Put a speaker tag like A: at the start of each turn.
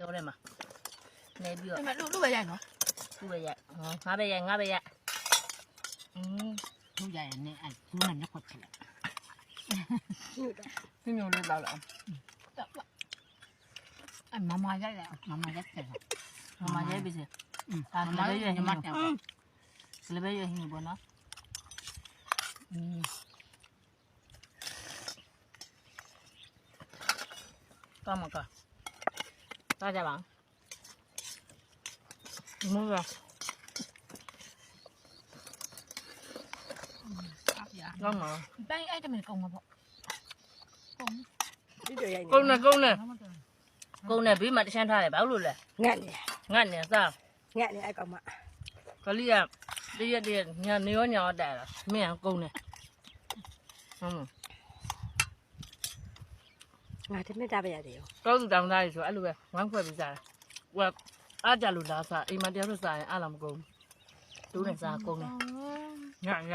A: တော့တယ်မှာနေပြီးတော့
B: အဲ့မဲ့လူလူပဲရိုက်နော်
A: သူ့ပဲရိုက်ဟောငါပဲရိုက်ငါပဲရိုက်อืม
C: သူ့ရရင်နဲ့အဲသူ့နဲ့နှစ်ခွက်ချလိုက်
A: ညညလေးလောက်လောက်
C: အဲမမရိုက်လိုက်မမရိုက်တယ်
A: မမရိုက်ပြီစေ
C: อืม
A: ဒါ
C: မ
A: လည်း
C: မ
A: ပဲ
C: ရို
A: ရို
C: က်
A: က်
C: ည
A: ည
C: မ
A: မ
C: တယ်
A: လည်းပဲရိုက်ဟင်းပေါ့နော်อืมကောင်း မကောင်းစားကြပါမဟုတ်လား
C: အားရ
A: ကောင်းမလား
B: တိုင်းအဲ့တမင်ကုန်မှာပေါ့ကုန်
D: ဒီတော့ရိုက်
A: ကုန်းနဲ့ကုန်းနဲ့
C: မမတယ်
A: ကုန်းနဲ့ဘေးမှာတချမ်းထားတယ်ဘာလို့လဲ
D: ငတ်နေ
A: ငတ်နေစား
D: ငတ်နေအဲ့ကောင်မ
A: ကလေးကတရက်တရက်ညနေရောညရောတက်လာမင်းကကုန်းနေဟမ်
D: ငါတမက်တာပဲရတယ်ရော
A: တောသူတောင်သားကြီးဆိုအဲ့လိုပဲဝမ်းခွက်ပြီးစားတယ်ဟိုကအားကြလို့လားစားအိမ်မတရားလို့စားရင်အားလာမကုန်ဘူးတူးနေစားကုန်းနေညည